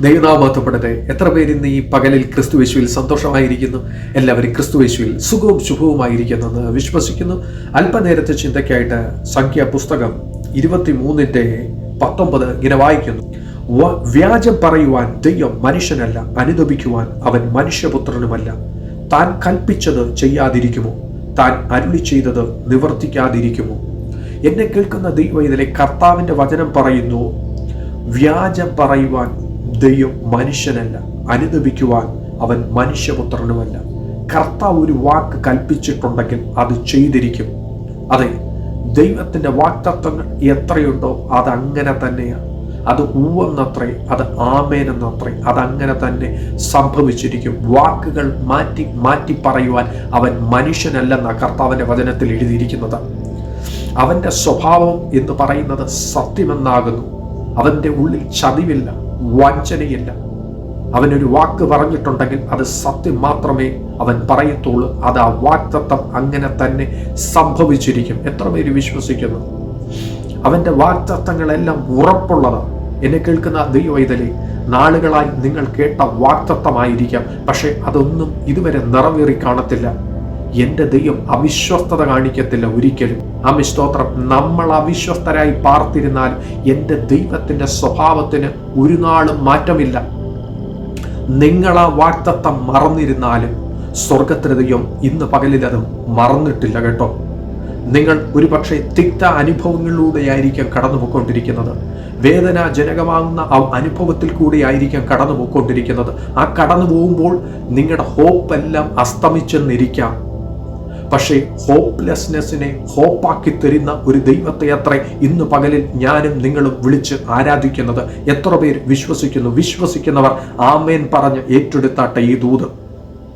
ദൈവനാമത്തപ്പെടട്ടെ എത്ര പേര് ഇന്ന് ഈ പകലിൽ ക്രിസ്തുവേശുവിൽ സന്തോഷമായിരിക്കുന്നു? എല്ലാവരും ക്രിസ്തുവേശുവിൽ സുഖവും ശുഭവുമായിരിക്കുന്നെന്ന് വിശ്വസിക്കുന്നു. അല്പനേരത്തെ ചിന്തയ്ക്കായിട്ട് സംഖ്യ പുസ്തകം ഇരുപത്തിമൂന്നിന്റെ പത്തൊമ്പത് ഇങ്ങനെ വായിക്കുന്നു. "വ- വ്യാജം പറയുവാൻ ദൈവം മനുഷ്യനല്ല അനുദപിക്കുവാൻ അവൻ മനുഷ്യപുത്രനുമല്ല. താൻ കൽപ്പിച്ചത് ചെയ്യാതിരിക്കുമോ? താൻ അരുളി ചെയ്തത് നിവർത്തിക്കാതിരിക്കുമോ? എന്നെ കേൾക്കുന്ന ദൈവം ഇതിലെ കർത്താവിന്റെ വചനം പറയുന്നു വ്യാജം പറയുവാൻ ദൈവം മനുഷ്യനല്ല അനുദപിക്കുവാൻ അവൻ മനുഷ്യപുത്രനുമല്ല. കർത്താവ് ഒരു വാക്ക് കൽപ്പിച്ചിട്ടുണ്ടെങ്കിൽ അത് ചെയ്തിരിക്കും. അതെ ദൈവത്തിന്റെ വാക്തത്വങ്ങൾ എത്രയുണ്ടോ അതങ്ങനെ തന്നെയാണ് അത് ഊവെന്നത്രേ അത് ആമേനെന്നത്രേ അതങ്ങനെ തന്നെ സംഭവിച്ചിരിക്കും. വാക്കുകൾ മാറ്റി മാറ്റി പറയുവാൻ അവൻ മനുഷ്യനല്ലെന്ന കർത്താവിന്റെ വചനത്തിൽ എഴുതിയിരിക്കുന്നത്. അവന്റെ സ്വഭാവം എന്ന് പറയുന്നത് സത്യമെന്നാകുന്നു. അവന്റെ ഉള്ളിൽ ചതിവില്ല. വഞ്ചനയില്ല. അവനൊരു വാക്ക് പറഞ്ഞിട്ടുണ്ടെങ്കിൽ അത് സത്യം മാത്രമേ അവൻ പറയത്തുള്ളൂ. അത് ആ വാക്തത്വം അങ്ങനെ തന്നെ സംഭവിച്ചിരിക്കും. എത്ര പേര് വിശ്വസിക്കുന്നു? അവന്റെ വാക്തത്വങ്ങളെല്ലാം ഉറപ്പുള്ളതാണ് എന്നെ കേൾക്കുന്ന ദൈവൈതലി നാളുകളായി നിങ്ങൾ കേട്ട വാക്തത്വമായിരിക്കാം. പക്ഷെ അതൊന്നും ഇതുവരെ നിറവേറി കാണത്തില്ല. എന്റെ ദൈവം അവിശ്വസ്തത കാണിക്കത്തില്ല ഒരിക്കലും. ആമി സ്തോത്രം നമ്മൾ അവിശ്വസ്തരായി പാർത്തിരുന്നാൽ എന്റെ ദൈവത്തിന്റെ സ്വഭാവത്തിന് ഒരു നാളും മാറ്റമില്ല. നിങ്ങൾ ആ വാക്തത്വം മറന്നിരുന്നാലും സ്വർഗത്തിന് ദൈവം ഇന്ന് പകലിലത് മറന്നിട്ടില്ല കേട്ടോ. നിങ്ങൾ ഒരുപക്ഷെ തിക്ത അനുഭവങ്ങളിലൂടെയായിരിക്കാം കടന്നു പോയിക്കൊണ്ടിരിക്കുന്നത് വേദനാജനകമാകുന്ന ആ അനുഭവത്തിൽ കൂടിയായിരിക്കാം കടന്നു പോയിക്കൊണ്ടിരിക്കുന്നത് ആ കടന്നു പോകുമ്പോൾ നിങ്ങളുടെ ഹോപ്പ് എല്ലാം അസ്തമിച്ചെന്നിരിക്കാം. പക്ഷേ ഹോപ്പ്ലെസ്നെസ്സിനെ ഹോപ്പാക്കി തരുന്ന ഒരു ദൈവത്തെ അത്ര ഇന്ന് പകലിൽ ഞാനും നിങ്ങളും വിളിച്ച് ആരാധിക്കുന്നത്. എത്ര പേര് വിശ്വസിക്കുന്നു? വിശ്വസിക്കുന്നവർ ആമേൻ പറഞ്ഞ് ഏറ്റെടുത്താട്ടെ ഈ ദൂത്.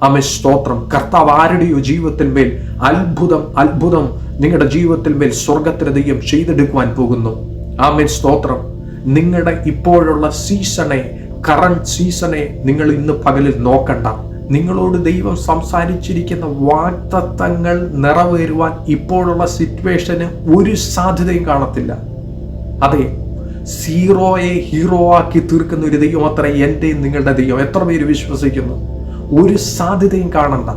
അമേ സ്തോത്രം. കർത്താവ് ആരുടെയോ ജീവിതത്തിൽ മേൽ അത്ഭുതം അത്ഭുതം നിങ്ങളുടെ ജീവിതത്തിൽ മേൽ സ്വർഗത്തിന് ദൈവം ചെയ്തെടുക്കുവാൻ പോകുന്നു. ആമേൻ. സ്തോത്രം. നിങ്ങളുടെ ഇപ്പോഴുള്ള സീസണെ കറണ്ട് സീസണെ നിങ്ങൾ ഇന്ന് പകലിൽ നോക്കണ്ട. നിങ്ങളോട് ദൈവം സംസാരിച്ചിരിക്കുന്ന വാക്തത്വങ്ങൾ നിറവേറുവാൻ ഇപ്പോഴുള്ള സിറ്റുവേഷന് ഒരു സാധ്യതയും കാണത്തില്ല. അതെ സീറോയെ ഹീറോ ആക്കി തീർക്കുന്ന ഒരു ദൈവം അത്ര എന്റെയും നിങ്ങളുടെ ദൈവം. എത്ര പേര് വിശ്വസിക്കുന്നു? ഒരു സാധ്യതയും കാണണ്ട.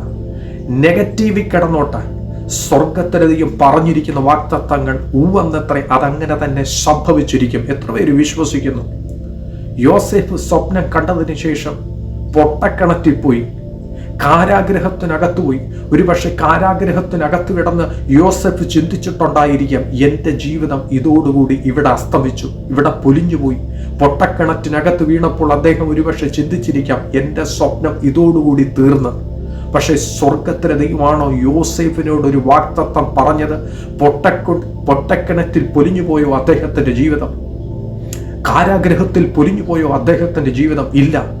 നെഗറ്റീവിൽ കിടന്നോട്ടെ. സ്വർഗത്തിലെ ദൈവം പറഞ്ഞിരിക്കുന്ന വാക്തത്വങ്ങൾ ഊവന്നത്ര അതങ്ങനെ തന്നെ സംഭവിച്ചിരിക്കും. എത്ര പേര് വിശ്വസിക്കുന്നു? യോസെഫ് സ്വപ്നം കണ്ടതിന് ശേഷം പൊട്ടക്കിണറ്റിൽ പോയി. കാരാഗ്രഹത്തിനകത്ത് പോയി. ഒരുപക്ഷെ കാരാഗ്രഹത്തിനകത്ത് കിടന്ന് യോസഫ് ചിന്തിച്ചിട്ടുണ്ടായിരിക്കാം എന്റെ ജീവിതം ഇതോടുകൂടി ഇവിടെ അസ്തമിച്ചു ഇവിടെ പൊലിഞ്ഞുപോയി പൊട്ടക്കിണറ്റിനകത്ത് വീണപ്പോൾ അദ്ദേഹം ഒരുപക്ഷെ ചിന്തിച്ചിരിക്കാം എന്റെ സ്വപ്നം ഇതോടുകൂടി തീർന്ന്. പക്ഷേ സ്വർഗത്തിലെ ദൈവമാണോ യോസേഫിനോട് ഒരു വാക്തത്വം പറഞ്ഞത്? പൊട്ടക്കു പൊട്ടക്കിണറ്റിൽ പൊലിഞ്ഞുപോയോ അദ്ദേഹത്തിന്റെ ജീവിതം? കാരാഗ്രഹത്തിൽ പൊലിഞ്ഞുപോയോ അദ്ദേഹത്തിന്റെ ജീവിതം? ഇല്ല.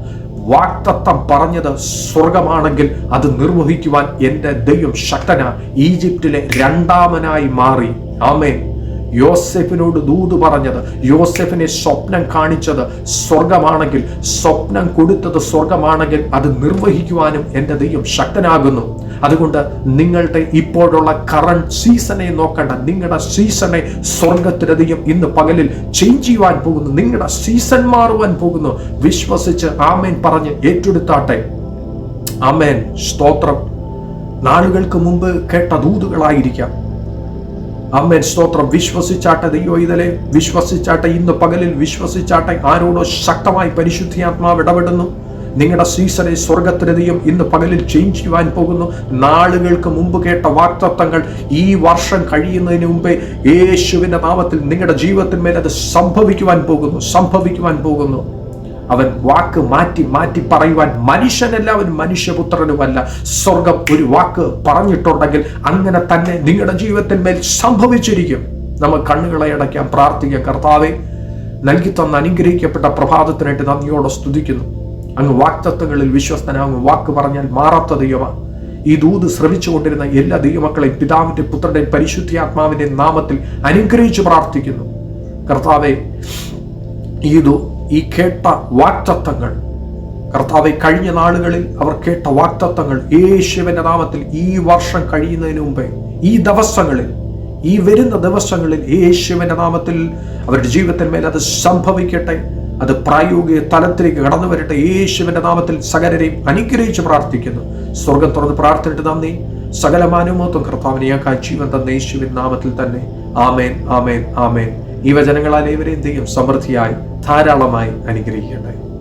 വാക്തത്വം പറഞ്ഞത് സ്വർഗമാണെങ്കിൽ അത് നിർവഹിക്കുവാൻ എന്റെ ദൈവം ശക്തന. ഈജിപ്തിലെ രണ്ടാമനായി മാറി. ആമേൻ. യോസെഫിനോട് ദൂത് പറഞ്ഞത് യോസെഫിനെ സ്വപ്നം കാണിച്ചത് സ്വർഗമാണെങ്കിൽ സ്വപ്നം കൊടുത്തത് സ്വർഗമാണെങ്കിൽ അത് നിർവഹിക്കുവാനും എന്റെ ദൈവം ശക്തനാകുന്നു. അതുകൊണ്ട് നിങ്ങളുടെ ഇപ്പോഴുള്ള കറണ്ട് സീസണെ നോക്കണ്ട. നിങ്ങളുടെ സീസണെ സ്വർഗത്തിലധികം ഇന്ന് പകലിൽ ചേഞ്ച് ചെയ്യുവാൻ പോകുന്നു. നിങ്ങളുടെ സീസൺ മാറുവാൻ പോകുന്നു. വിശ്വസിച്ച് ആമേൻ പറഞ്ഞ് ഏറ്റെടുത്താട്ടെ. ആമേൻ. സ്തോത്രം. നാളുകൾക്ക് മുമ്പ് കേട്ട ദൂതുകളായിരിക്കാം. അമ്മേൻ സ്തോത്രം. വിശ്വസിച്ചാട്ടെ ദൈവം ഇതിലെ വിശ്വസിച്ചാട്ടെ ഇന്ന് പകലിൽ. വിശ്വസിച്ചാട്ടെ ആരോടോ ശക്തമായി പരിശുദ്ധിയാത്മാവ് ഇടപെടുന്നു. നിങ്ങളുടെ സീസണെ സ്വർഗത്തിനധികം ഇന്ന് പകലിൽ ചേഞ്ച് ചെയ്യുവാൻ പോകുന്നു. നാളുകൾക്ക് മുമ്പ് കേട്ട വാക്തത്വങ്ങൾ ഈ വർഷം കഴിയുന്നതിന് മുമ്പേ യേശുവിന്റെ നാമത്തിൽ നിങ്ങളുടെ ജീവിതത്തിന്മേൽ അത് സംഭവിക്കുവാൻ പോകുന്നു സംഭവിക്കുവാൻ പോകുന്നു. അവൻ വാക്ക് മാറ്റി മാറ്റി പറയുവാൻ മനുഷ്യനല്ല അവൻ മനുഷ്യപുത്രനുമല്ല. സ്വർഗം ഒരു വാക്ക് പറഞ്ഞിട്ടുണ്ടെങ്കിൽ അങ്ങനെ തന്നെ നിങ്ങളുടെ ജീവിതത്തിന്മേൽ സംഭവിച്ചിരിക്കും. നമ്മൾ കണ്ണുകളെ അടയ്ക്കാൻ പ്രാർത്ഥിക്കാം. കർത്താവെ നൽകി തന്ന അനുഗ്രഹിക്കപ്പെട്ട പ്രഭാതത്തിനായിട്ട് നന്ദിയോടെ സ്തുതിക്കുന്നു. അങ്ങ് വാക്തത്വങ്ങളിൽ വിശ്വസ്തനാകും വാക്ക് പറഞ്ഞാൽ മാറാത്ത ദൈവമാണ് ഈ ദൂത് ശ്രമിച്ചുകൊണ്ടിരുന്ന എല്ലാ ദൈവമക്കളെയും പിതാവിന്റെ പുത്രന്റെ പരിശുദ്ധാത്മാവിന്റെ നാമത്തിൽ അനുഗ്രഹിച്ചു പ്രാർത്ഥിക്കുന്നു. കർത്താവെ ഈ ഈ കേട്ട വാക്തത്വങ്ങൾ കർത്താവെ കഴിഞ്ഞ നാളുകളിൽ അവർ കേട്ട വാക്തത്വങ്ങൾ യേശുവിന്റെ നാമത്തിൽ ഈ വർഷം കഴിയുന്നതിന് മുമ്പേ ഈ ദിവസങ്ങളിൽ ഈ വരുന്ന ദിവസങ്ങളിൽ യേശുവിന്റെ നാമത്തിൽ അവരുടെ ജീവിതത്തിന്മേൽ അത് സംഭവിക്കട്ടെ. അത് പ്രായോഗിക തലത്തിലേക്ക് കടന്നു വരട്ടെ. യേശുവിന്റെ നാമത്തിൽ സകലരെയും അനുഗ്രഹിച്ച് പ്രാർത്ഥിക്കുന്നു. സ്വർഗം തുറന്ന് പ്രാർത്ഥനയിട്ട് നന്ദി. സകല മാനവമത്വം കർത്താവിനെയാക്കാൻ ജീവൻ തന്ന യേശുവിൻ നാമത്തിൽ തന്നെ. ആമേൻ ആമേൻ ആമേൻ. ഈ വചനങ്ങളാൽ ഏവരെയും ദൈവം സമൃദ്ധിയായി ധാരാളമായി അനുഗ്രഹിക്കട്ടെ.